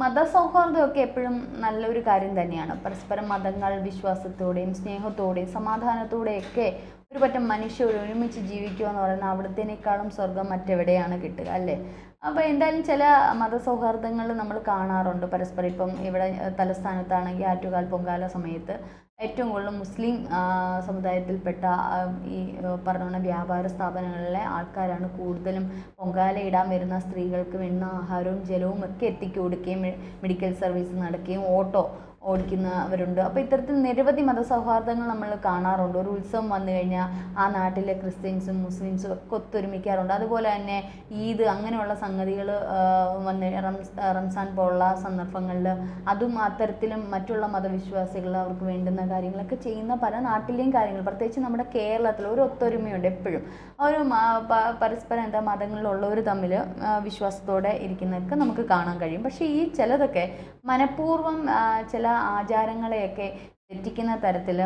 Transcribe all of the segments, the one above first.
മതസൗഹാർദ്ദമൊക്കെ എപ്പോഴും നല്ലൊരു കാര്യം തന്നെയാണ്. പരസ്പരം മതങ്ങൾ വിശ്വാസത്തോടെയും സ്നേഹത്തോടെയും സമാധാനത്തോടെയൊക്കെ ഒരു പറ്റം മനുഷ്യർ ഒരുമിച്ച് ജീവിക്കുക എന്ന് പറയുന്നത് അവിടത്തേനേക്കാളും സ്വർഗം മറ്റെവിടെയാണ് കിട്ടുക അല്ലേ? അപ്പോൾ എന്തായാലും ചില മതസൗഹാർദ്ദങ്ങൾ നമ്മൾ കാണാറുണ്ട്. പരസ്പരം ഇപ്പം ഇവിടെ തലസ്ഥാനത്താണെങ്കിൽ ആറ്റുകാൽ പൊങ്കാല സമയത്ത് ഏറ്റവും കൂടുതൽ മുസ്ലിം സമുദായത്തിൽപ്പെട്ട ഈ പറഞ്ഞ വ്യാപാര സ്ഥാപനങ്ങളിലെ ആൾക്കാരാണ് കൂടുതലും പൊങ്കാല ഇടാൻ വരുന്ന സ്ത്രീകൾക്ക് വേണ്ട ആഹാരവും ജലവും ഒക്കെ എത്തിക്കൊടുക്കുകയും മെഡിക്കൽ സർവീസ് നടക്കുകയും ഓട്ടോ ഓടിക്കുന്നവരുണ്ട്. അപ്പോൾ ഇത്തരത്തിൽ നിരവധി മതസൗഹാർദ്ദങ്ങൾ നമ്മൾ കാണാറുണ്ട്. ഒരു ഉത്സവം വന്നു കഴിഞ്ഞാൽ ആ നാട്ടിലെ ക്രിസ്ത്യൻസും മുസ്ലിംസും ഒക്കെ ഒത്തൊരുമിക്കാറുണ്ട്. അതുപോലെ തന്നെ ഈദ് അങ്ങനെയുള്ള സംഗതികൾ വന്ന് റംസാൻ പോലുള്ള സന്ദർഭങ്ങളിൽ അതും അത്തരത്തിലും മറ്റുള്ള മതവിശ്വാസികൾ അവർക്ക് വേണ്ടുന്ന കാര്യങ്ങളൊക്കെ ചെയ്യുന്ന പല നാട്ടിലെയും കാര്യങ്ങൾ. പ്രത്യേകിച്ച് നമ്മുടെ കേരളത്തിൽ ഒരു ഒത്തൊരുമയുണ്ട് എപ്പോഴും. ഒരു പരസ്പരം എന്താ മതങ്ങളിലുള്ളവർ തമ്മിൽ വിശ്വാസത്തോടെ ഇരിക്കുന്നതൊക്കെ നമുക്ക് കാണാൻ കഴിയും. പക്ഷേ ഈ ചിലതൊക്കെ മനഃപൂർവം ചില ആചാരങ്ങളെയൊക്കെ തെറ്റിക്കുന്ന തരത്തിൽ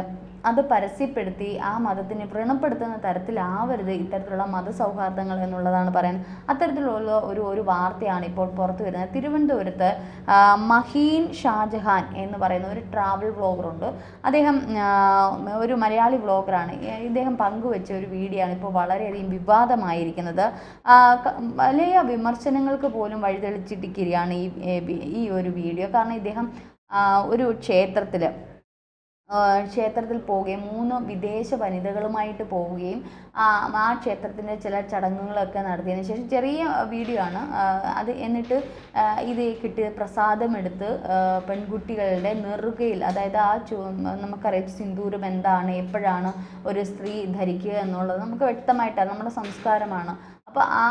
അത് പരസ്യപ്പെടുത്തി ആ മതത്തിനെ വ്രണപ്പെടുത്തുന്ന തരത്തിലാവരുത് ഇത്തരത്തിലുള്ള മതസൗഹാർദ്ദങ്ങൾ എന്നുള്ളതാണ് പറയാൻ അത്തരത്തിലുള്ള ഒരു ഒരു വാർത്തയാണ് ഇപ്പോൾ പുറത്തു വരുന്നത്. തിരുവനന്തപുരത്ത് മഹീൻ ഷാജഹാൻ എന്ന് പറയുന്ന ഒരു ട്രാവൽ വ്ളോഗറുണ്ട് അദ്ദേഹം ഒരു മലയാളി വ്ളോഗറാണ് ഇദ്ദേഹം പങ്കുവെച്ച ഒരു വീഡിയോ ആണ് ഇപ്പോൾ വളരെയധികം വിവാദമായിരിക്കുന്നത്. വലിയ വിമർശനങ്ങൾക്ക് പോലും വഴിതെളിച്ചിട്ടിരിക്കുകയാണ് ഈ ഈ ഒരു വീഡിയോ. കാരണം ഇദ്ദേഹം ഒരു ക്ഷേത്രത്തിൽ ക്ഷേത്രത്തിൽ പോവുകയും മൂന്ന് വിദേശ വനിതകളുമായിട്ട് പോവുകയും ആ ക്ഷേത്രത്തിന്റെ ചില ചടങ്ങുകളൊക്കെ നടത്തിയതിന് ശേഷം ചെറിയ വീഡിയോ ആണ്. അത് എന്നിട്ട് ഇത് കിട്ടിയ പ്രസാദമെടുത്ത് പെൺകുട്ടികളുടെ നെറുകയിൽ അതായത് ആ ചു നമുക്കറിയാം സിന്ദൂരം എന്താണ് എപ്പോഴാണ് ഒരു സ്ത്രീ ധരിക്കുക എന്നുള്ളത് നമുക്ക് വ്യക്തമായിട്ട് നമ്മുടെ സംസ്കാരമാണ്. അപ്പോൾ ആ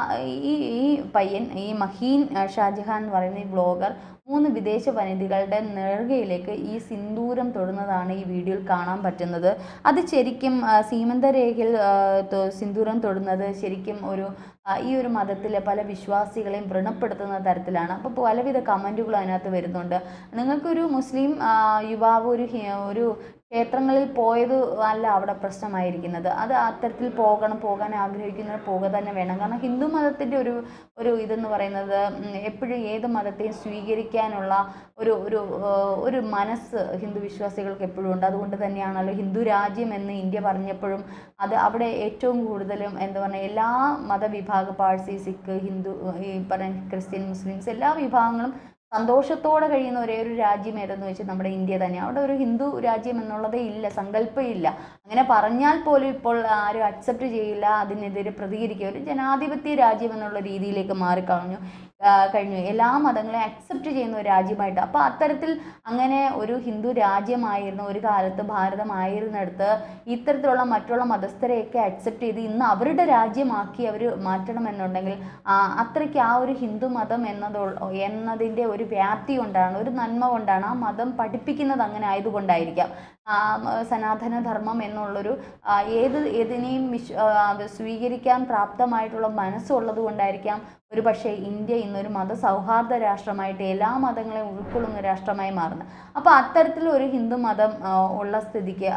ഈ ഈ പയ്യൻ ഈ മഹീൻ ഷാജിഹാൻ എന്ന് പറയുന്ന ഈ ബ്ലോഗർ മൂന്ന് വിദേശ വനിതകളുടെ നെറുകയിലേക്ക് ഈ സിന്ദൂരം തൊടുന്നതാണ് ഈ വീഡിയോയിൽ കാണാൻ പറ്റുന്നത്. അത് ശരിക്കും സീമന്തരേഖയിൽ സിന്ദൂരം തൊടുന്നത് ശരിക്കും ഒരു ഈ ഒരു മതത്തിലെ പല വിശ്വാസികളെയും വ്രണപ്പെടുത്തുന്ന തരത്തിലാണ്. അപ്പോൾ പലവിധ കമന്റുകളും അതിനകത്ത് വരുന്നുണ്ട്. നിങ്ങൾക്കൊരു മുസ്ലിം യുവാവ് ഒരു ഒരു ക്ഷേത്രങ്ങളിൽ പോയത് അല്ല അവിടെ പ്രശ്നമായിരിക്കുന്നത്. അത് അത്തരത്തിൽ പോകണം പോകാൻ ആഗ്രഹിക്കുന്നവർ പോകുക തന്നെ വേണം. കാരണം ഹിന്ദു മതത്തിന്റെ ഒരു ഒരു ഇതെന്ന് പറയുന്നത് എപ്പോഴും ഏത് മതത്തെയും സ്വീകരിക്കാനുള്ള ഒരു ഒരു ഒരു മനസ്സ് ഹിന്ദു വിശ്വാസികൾക്ക് എപ്പോഴും ഉണ്ട്. അതുകൊണ്ട് തന്നെയാണല്ലോ ഹിന്ദു രാജ്യം എന്ന് ഇന്ത്യ പറഞ്ഞപ്പോഴും അത് അവിടെ ഏറ്റവും കൂടുതലും എന്താ പറയുക എല്ലാ മതവിഭാഗ പാഴ്സി സിഖ് ഹിന്ദു ഈ പറഞ്ഞ ക്രിസ്ത്യൻ മുസ്ലിംസ് എല്ലാ വിഭാഗങ്ങളും സന്തോഷത്തോടെ കഴിയുന്ന ഒരേ ഒരു രാജ്യം ഏതെന്ന് വെച്ചാൽ നമ്മുടെ ഇന്ത്യ തന്നെ. അവിടെ ഒരു ഹിന്ദു രാജ്യം എന്നുള്ളതേ ഇല്ല സങ്കല്പം ഇല്ല അങ്ങനെ പറഞ്ഞാൽ പോലും ഇപ്പോൾ ആരും അക്സെപ്റ്റ് ചെയ്യില്ല അതിനെതിരെ പ്രതികരിക്കുക. ഒരു ജനാധിപത്യ രാജ്യം എന്നുള്ള രീതിയിലേക്ക് മാറിക്കളഞ്ഞു. കഴിഞ്ഞു. എല്ലാ മതങ്ങളെയും അക്സെപ്റ്റ് ചെയ്യുന്ന ഒരു രാജ്യമായിട്ട്. അപ്പോൾ അത്തരത്തിൽ അങ്ങനെ ഒരു ഹിന്ദു രാജ്യമായിരുന്ന ഒരു കാലത്ത് ഭാരതമായിരുന്നിടത്ത് ഇത്തരത്തിലുള്ള മറ്റുള്ള മതസ്ഥരെയൊക്കെ അക്സെപ്റ്റ് ചെയ്ത് ഇന്ന് അവരുടെ രാജ്യമാക്കി അവർ മാറ്റണമെന്നുണ്ടെങ്കിൽ അത്രയ്ക്ക് ആ ഒരു ഹിന്ദു മതം എന്നതോ എന്നതിന്റെ ഒരു വ്യാപ്തി കൊണ്ടാണ് ഒരു നന്മ കൊണ്ടാണ് ആ മതം പഠിപ്പിക്കുന്നത് അങ്ങനെ ആയതുകൊണ്ടായിരിക്കാം. സനാതന ധർമ്മം എന്നുള്ളൊരു ഏത് ഏതിനെയും വിശ് സ്വീകരിക്കാൻ പ്രാപ്തമായിട്ടുള്ള മനസ്സുള്ളത് കൊണ്ടായിരിക്കാം ഒരു പക്ഷേ ഇന്ത്യ ഇന്നൊരു മതസൗഹാർദ്ദ രാഷ്ട്രമായിട്ട് എല്ലാ മതങ്ങളെയും ഉൾക്കൊള്ളുന്ന രാഷ്ട്രമായി മാറുന്നത് അപ്പോൾ അത്തരത്തിൽ ഒരു ഹിന്ദു മതം ഉള്ള സ്ഥിതിക്ക്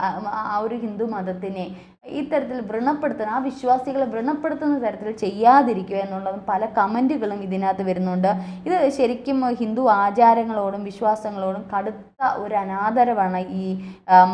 ആ ഒരു ഹിന്ദു മതത്തിനെ ഇത്തരത്തിൽ വ്രണപ്പെടുത്തുന്ന ആ വിശ്വാസികളെ വ്രണപ്പെടുത്തുന്ന തരത്തിൽ ചെയ്യാതിരിക്കുക എന്നുള്ളതും പല കമന്റുകളും ഇതിനകത്ത് വരുന്നുണ്ട്. ഇത് ശരിക്കും ഹിന്ദു ആചാരങ്ങളോടും വിശ്വാസങ്ങളോടും കടുത്ത ഒരു അനാദരവാണ് ഈ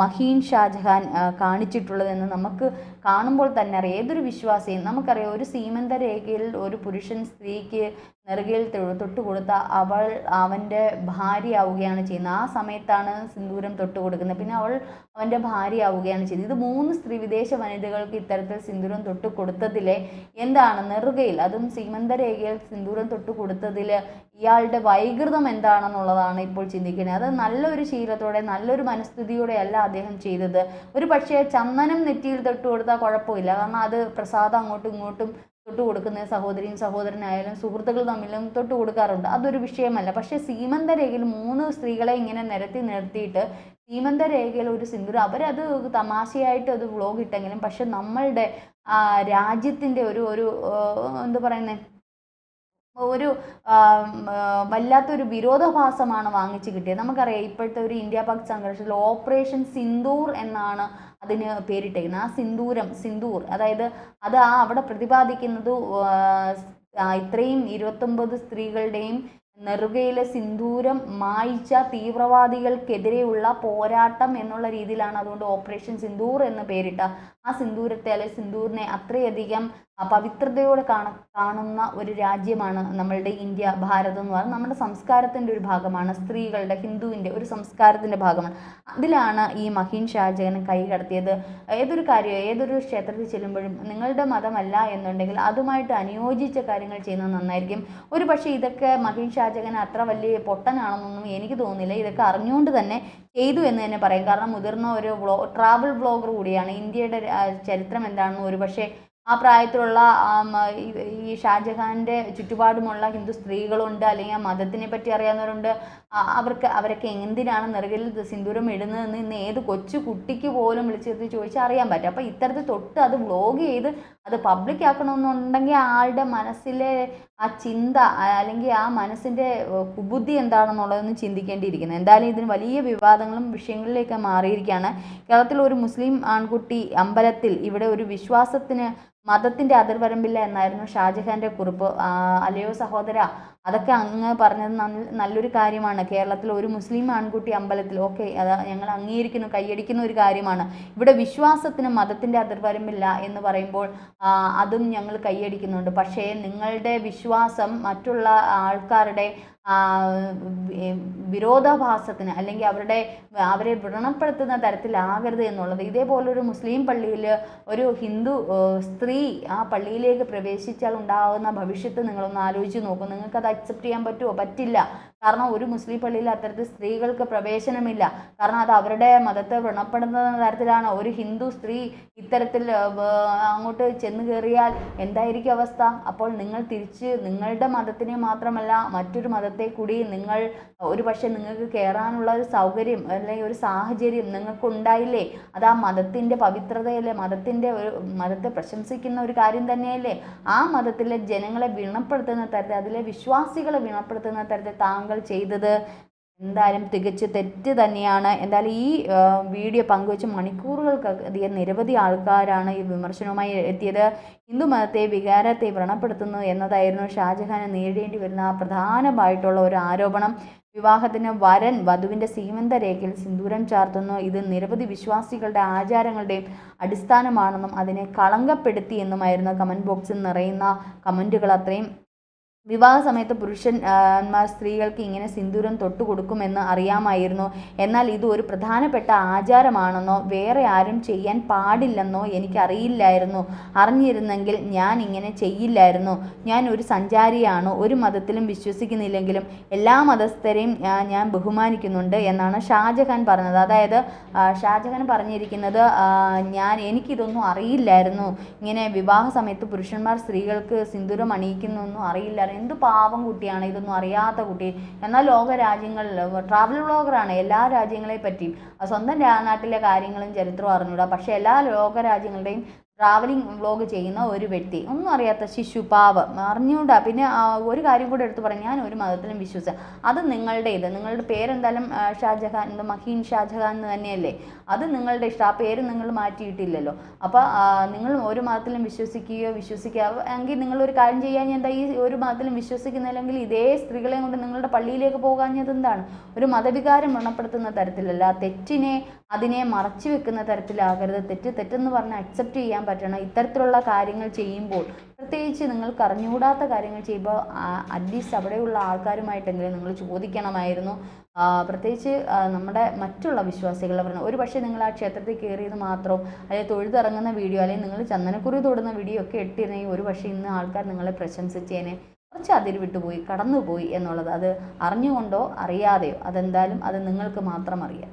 മഹീൻ ഷാജഹാൻ കാണിച്ചിട്ടുള്ളതെന്ന് നമുക്ക് കാണുമ്പോൾ തന്നെ അറിയാം. ഏതൊരു വിശ്വാസിയും നമുക്കറിയാം ഒരു സീമന്ത രേഖയിൽ ഒരു പുരുഷൻ സ്ത്രീക്ക് നെറുകയിൽ തൊട്ടുകൊടുത്ത തൊട്ട് കൊടുത്ത അവൾ അവന്റെ ഭാര്യയാവുകയാണ് ചെയ്യുന്നത്. ആ സമയത്താണ് സിന്ദൂരം തൊട്ട് കൊടുക്കുന്നത് പിന്നെ അവൾ അവന്റെ ഭാര്യയാവുകയാണ് ചെയ്യുന്നത്. ഇത് മൂന്ന് സ്ത്രീ വിദേശ വനിതകൾക്ക് ഇത്തരത്തിൽ സിന്ദൂരം തൊട്ട് കൊടുത്തതിലെ എന്താണ്? നെറുകയിൽ അതും സീമന്തരേഖയിൽ സിന്ദൂരം തൊട്ട് കൊടുത്തതിൽ ഇയാളുടെ വൈകൃതം എന്താണെന്നുള്ളതാണ് ഇപ്പോൾ ചിന്തിക്കുന്നത്. അത് നല്ലൊരു ശീലത്തോടെ നല്ലൊരു മനസ്ഥിതിയോടെ അല്ല അദ്ദേഹം ചെയ്തത്. ഒരു പക്ഷേ ചന്ദനം നെറ്റിയിൽ തൊട്ട് കൊടുത്താൽ കുഴപ്പമില്ല. കാരണം അത് പ്രസാദം അങ്ങോട്ടും ഇങ്ങോട്ടും തൊട്ട് കൊടുക്കുന്ന സഹോദരിയും സഹോദരനായാലും സുഹൃത്തുക്കൾ തമ്മിലും തൊട്ട് കൊടുക്കാറുണ്ട്. അതൊരു വിഷയമല്ല. പക്ഷേ സീമന്ത രേഖയിൽ മൂന്ന് സ്ത്രീകളെ ഇങ്ങനെ നിരത്തി നിർത്തിയിട്ട് സീമന്ത രേഖയിൽ ഒരു സിന്ദൂർ അവരത് തമാശയായിട്ട് അത് വ്ളോഗ് ഇട്ടെങ്കിലും പക്ഷെ നമ്മളുടെ രാജ്യത്തിന്റെ ഒരു ഒരു എന്താ പറയുന്നത് ഒരു വല്ലാത്തൊരു വിരോധാഭാസമാണ് വാങ്ങിച്ചു കിട്ടിയത്. നമുക്കറിയാം ഇപ്പോഴത്തെ ഒരു ഇന്ത്യ പാക് സംഘർഷത്തിൽ ഓപ്പറേഷൻ സിന്ദൂർ എന്നാണ് അതിന് പേരിട്ടേക്കുന്നത് ആ സിന്ദൂരം സിന്ദൂർ അതായത് അത് ആ അവിടെ പ്രതിപാദിക്കുന്നത് ഇത്രയും ഇരുപത്തൊമ്പത് സ്ത്രീകളുടെയും നെറുകയിലെ സിന്ദൂരം മായിച്ച തീവ്രവാദികൾക്കെതിരെയുള്ള പോരാട്ടം എന്നുള്ള രീതിയിലാണ് അതുകൊണ്ട് ഓപ്പറേഷൻ സിന്ദൂർ എന്ന് പേരിട്ട ആ സിന്ദൂരത്തെ അല്ലെ സിന്ദൂറിനെ അത്രയധികം പവിത്രതയോടെ കാണ കാണുന്ന ഒരു രാജ്യമാണ് നമ്മളുടെ ഇന്ത്യ ഭാരതം എന്ന് പറയുന്നത്. നമ്മുടെ സംസ്കാരത്തിന്റെ ഒരു ഭാഗമാണ് സ്ത്രീകളുടെ ഹിന്ദുവിന്റെ ഒരു സംസ്കാരത്തിന്റെ ഭാഗമാണ്. അതിലാണ് ഈ മഹീൻ ഷാജഹാൻ കൈ കടത്തിയത്. ഏതൊരു കാര്യം ഏതൊരു ക്ഷേത്രത്തിൽ ചെല്ലുമ്പോഴും നിങ്ങളുടെ മതമല്ല എന്നുണ്ടെങ്കിൽ അതുമായിട്ട് അനുയോജിച്ച കാര്യങ്ങൾ ചെയ്യുന്നത് നന്നായിരിക്കും. ഒരു പക്ഷേ ഇതൊക്കെ മഹീൻ ഷാജകൻ അത്ര വലിയ പൊട്ടനാണെന്നൊന്നും എനിക്ക് തോന്നുന്നില്ല. ഇതൊക്കെ അറിഞ്ഞുകൊണ്ട് തന്നെ ചെയ്തു എന്ന് തന്നെ പറയും. കാരണം മുതിർന്ന ഒരു ട്രാവൽ വ്ളോഗർ കൂടിയാണ്. ഇന്ത്യയുടെ ചരിത്രം എന്താണെന്ന് ഒരു പക്ഷേ ആ പ്രായത്തിലുള്ള ഈ- ഷാജഹാന്റെ ചുറ്റുപാടുമുള്ള ഹിന്ദു സ്ത്രീകളുണ്ട് അല്ലെങ്കിൽ ആ മതത്തിനെ പറ്റി അറിയാവുന്നവരുണ്ട്. അവർക്ക് അവരൊക്കെ എന്തിനാണ് നിറകിൽ സിന്ദൂരം ഇടുന്നതെന്ന് ഇന്ന് ഏത് കൊച്ചു കുട്ടിക്ക് പോലും വിളിച്ചെത്തി ചോദിച്ചാൽ അറിയാൻ പറ്റും. അപ്പോൾ ഇത്തരത്തിൽ തൊട്ട് അത് വ്ളോഗ് ചെയ്ത് അത് പബ്ലിക് ആക്കണമെന്നുണ്ടെങ്കിൽ ആളുടെ മനസ്സിലെ ആ ചിന്ത അല്ലെങ്കിൽ ആ മനസ്സിന്റെ കുബുദ്ധി എന്താണെന്നുള്ളതൊന്നും ചിന്തിക്കേണ്ടിയിരിക്കുന്നത് എന്തായാലും ഇതിന് വലിയ വിവാദങ്ങളും വിഷയങ്ങളിലേക്ക് മാറിയിരിക്കുകയാണ്. കേരളത്തിൽ ഒരു മുസ്ലിം ആൺകുട്ടി അമ്പലത്തിൽ ഇവിടെ ഒരു വിശ്വാസത്തിന് മതത്തിന്റെ അതിർവരമ്പില്ല എന്നായിരുന്നു ഷാജഹാന്റെ കുറിപ്പ്. അലയോ സഹോദര അതൊക്കെ അങ്ങ് പറഞ്ഞത് നല്ലൊരു കാര്യമാണ്. കേരളത്തിൽ ഒരു മുസ്ലിം ആൺകുട്ടി അമ്പലത്തിൽ ഓക്കെ അത് ഞങ്ങൾ അംഗീകരിക്കുന്നു കൈയടിക്കുന്ന ഒരു കാര്യമാണ്. ഇവിടെ വിശ്വാസത്തിന് മതത്തിന്റെ അതിർവരമ്പില്ല എന്ന് പറയുമ്പോൾ അതും ഞങ്ങൾ കൈയടിക്കുന്നുണ്ട്. പക്ഷേ നിങ്ങളുടെ വിശ്വാസം മറ്റുള്ള ആൾക്കാരുടെ വിരോധാഭാസത്തിന് അല്ലെങ്കിൽ അവരുടെ അവരെ വ്രണപ്പെടുത്തുന്ന തരത്തിലാകരുത് എന്നുള്ളത്. ഇതേപോലൊരു മുസ്ലിം പള്ളിയിൽ ഒരു ഹിന്ദു സ്ത്രീ ആ പള്ളിയിലേക്ക് പ്രവേശിച്ചാൽ ഉണ്ടാകുന്ന ഭവിഷ്യത്ത് നിങ്ങളൊന്ന് ആലോചിച്ച് നോക്കും. നിങ്ങൾക്കത് അക്സെപ്റ്റ് ചെയ്യാൻ പറ്റുമോ പറ്റില്ല. കാരണം ഒരു മുസ്ലിം പള്ളിയിൽ അത്തരത്തിൽ സ്ത്രീകൾക്ക് പ്രവേശനമില്ല. കാരണം അത് അവരുടെ മതത്തെ വ്രണപ്പെടുന്ന തരത്തിലാണ്. ഒരു ഹിന്ദു സ്ത്രീ ഇത്തരത്തിൽ അങ്ങോട്ട് ചെന്ന് കയറിയാൽ എന്തായിരിക്കും അവസ്ഥ? അപ്പോൾ നിങ്ങൾ തിരിച്ച് നിങ്ങളുടെ മതത്തിനെ മാത്രമല്ല മറ്റൊരു മതത്തെ കൂടി നിങ്ങൾ ഒരു പക്ഷേ നിങ്ങൾക്ക് കയറാനുള്ള ഒരു സൗകര്യം അല്ലെങ്കിൽ ഒരു സാഹചര്യം നിങ്ങൾക്ക് ഉണ്ടായില്ലേ അത് ആ മതത്തിന്റെ പവിത്രതയല്ലേ? മതത്തിന്റെ ഒരു മതത്തെ പ്രശംസിക്കുന്ന ഒരു കാര്യം തന്നെയല്ലേ? ആ മതത്തിലെ ജനങ്ങളെ വീണപ്പെടുത്തുന്ന തരത്തിൽ അതിലെ വിശ്വാസികളെ വീണപ്പെടുത്തുന്ന തരത്തിൽ താങ്കൾ ചെയ്തത് എന്തായാലും തികച്ച് തെറ്റ് തന്നെയാണ്. എന്തായാലും ഈ വീഡിയോ പങ്കുവച്ച് മണിക്കൂറുകൾക്കധികം നിരവധി ആൾക്കാരാണ് ഈ വിമർശനവുമായി എത്തിയത്. ഹിന്ദു മതത്തെ വികാരത്തെ വ്രണപ്പെടുത്തുന്നു എന്നതായിരുന്നു ഷാജഹാനെ നേരിടേണ്ടി വരുന്ന പ്രധാനമായിട്ടുള്ള ഒരു ആരോപണം. വിവാഹത്തിന് വരൻ വധുവിന്റെ സീമന്ത രേഖയിൽ സിന്ദൂരം ചാർത്തുന്നു. ഇത് നിരവധി വിശ്വാസികളുടെ ആചാരങ്ങളുടെയും അടിസ്ഥാനമാണെന്നും അതിനെ കളങ്കപ്പെടുത്തി എന്നുമായിരുന്നു കമന്റ് ബോക്സിൽ നിറയുന്ന കമന്റുകൾ അത്രയും വിവാഹ സമയത്ത് പുരുഷന്മാർ സ്ത്രീകൾക്ക് ഇങ്ങനെ സിന്ദൂരം തൊട്ടു കൊടുക്കുമെന്ന് അറിയാമായിരുന്നു. എന്നാൽ ഇത് ഒരു പ്രധാനപ്പെട്ട ആചാരമാണെന്നോ വേറെ ആരും ചെയ്യാൻ പാടില്ലെന്നോ എനിക്കറിയില്ലായിരുന്നു. അറിഞ്ഞിരുന്നെങ്കിൽ ഞാൻ ഇങ്ങനെ ചെയ്യില്ലായിരുന്നു. ഞാൻ ഒരു സഞ്ചാരിയാണ് ഒരു മതത്തിലും വിശ്വസിക്കുന്നില്ലെങ്കിലും എല്ലാ മതസ്ഥരെയും ഞാൻ ബഹുമാനിക്കുന്നുണ്ട് എന്നാണ് ഷാജഹാൻ പറഞ്ഞത്. അതായത് ഷാജഹാൻ പറഞ്ഞിരിക്കുന്നത് ഞാൻ എനിക്കിതൊന്നും അറിയില്ലായിരുന്നു. ഇങ്ങനെ വിവാഹ സമയത്ത് പുരുഷന്മാർ സ്ത്രീകൾക്ക് സിന്ദൂരം അണിയിക്കുന്നൊന്നും അറിയില്ലായിരുന്നു. എന്ത് പാവം കുട്ടിയാണ്? ഇതൊന്നും അറിയാത്ത കുട്ടി. എന്നാൽ ലോക രാജ്യങ്ങളിൽ ട്രാവൽ വ്ളോഗറാണ് എല്ലാ രാജ്യങ്ങളെ പറ്റിയും. സ്വന്തം നാട്ടിലെ കാര്യങ്ങളും ചരിത്രവും അറിഞ്ഞൂടാ പക്ഷേ എല്ലാ ലോക രാജ്യങ്ങളുടെയും ട്രാവലിംഗ് വ്ളോഗ് ചെയ്യുന്ന ഒരു വ്യക്തി. ഒന്നും അറിയാത്ത ശിശു പാവം. അറിഞ്ഞുകൊണ്ടാണ് പിന്നെ ഒരു കാര്യം കൂടെ എടുത്തു പറഞ്ഞു ഞാൻ ഒരു മതത്തിലും വിശ്വസിച്ച. അത് നിങ്ങളുടെ ഇത് നിങ്ങളുടെ പേരെന്തായാലും ഷാജഹാൻ എന്താ മഹീൻ ഷാജഹാൻ എന്ന് തന്നെയല്ലേ? അത് നിങ്ങളുടെ ഇഷ്ടം. ആ പേര് നിങ്ങൾ മാറ്റിയിട്ടില്ലല്ലോ. അപ്പോൾ നിങ്ങൾ ഒരു മതത്തിലും വിശ്വസിക്കുകയോ വിശ്വസിക്കാവോ? എങ്കിൽ നിങ്ങൾ ഒരു കാര്യം ചെയ്യാൻ എന്താ ഈ ഒരു മതത്തിലും വിശ്വസിക്കുന്നില്ലെങ്കിൽ ഇതേ സ്ത്രീകളെ കൊണ്ട് നിങ്ങളുടെ പള്ളിയിലേക്ക് പോകാഞ്ഞത് എന്താണ്? ഒരു മതവികാരം വ്രണപ്പെടുത്തുന്ന തരത്തിലല്ല. തെറ്റിനെ അതിനെ മറച്ചു വെക്കുന്ന തരത്തിലാകരുത്. തെറ്റ് തെറ്റെന്ന് പറഞ്ഞ് അക്സെപ്റ്റ് ചെയ്യാൻ പറ്റണം. ഇത്തരത്തിലുള്ള കാര്യങ്ങൾ ചെയ്യുമ്പോൾ പ്രത്യേകിച്ച് നിങ്ങൾ അറിഞ്ഞുകൂടാത്ത കാര്യങ്ങൾ ചെയ്യുമ്പോൾ അറ്റ്ലീസ്റ്റ് അവിടെയുള്ള ആൾക്കാരുമായിട്ടെങ്കിലും നിങ്ങൾ ചോദിക്കണമായിരുന്നു. പ്രത്യേകിച്ച് നമ്മുടെ മറ്റുള്ള വിശ്വാസികൾ പറഞ്ഞു. ഒരു പക്ഷേ നിങ്ങൾ ആ ക്ഷേത്രത്തിൽ കയറിയത് മാത്രം അല്ലെങ്കിൽ തൊഴുതിറങ്ങുന്ന വീഡിയോ അല്ലെങ്കിൽ നിങ്ങൾ ചന്ദനക്കുറി തൊടുന്ന വീഡിയോ ഒക്കെ ഇട്ടിരുന്നെങ്കിൽ ഒരു പക്ഷേ ഇന്ന് ആൾക്കാർ നിങ്ങളെ പ്രശംസിച്ചേനെ കുറച്ച് അതിൽ വിട്ടുപോയി കടന്നുപോയി എന്നുള്ളത്. അത് അറിഞ്ഞുകൊണ്ടോ അറിയാതെയോ അതെന്തായാലും അത് നിങ്ങൾക്ക് മാത്രം അറിയാം.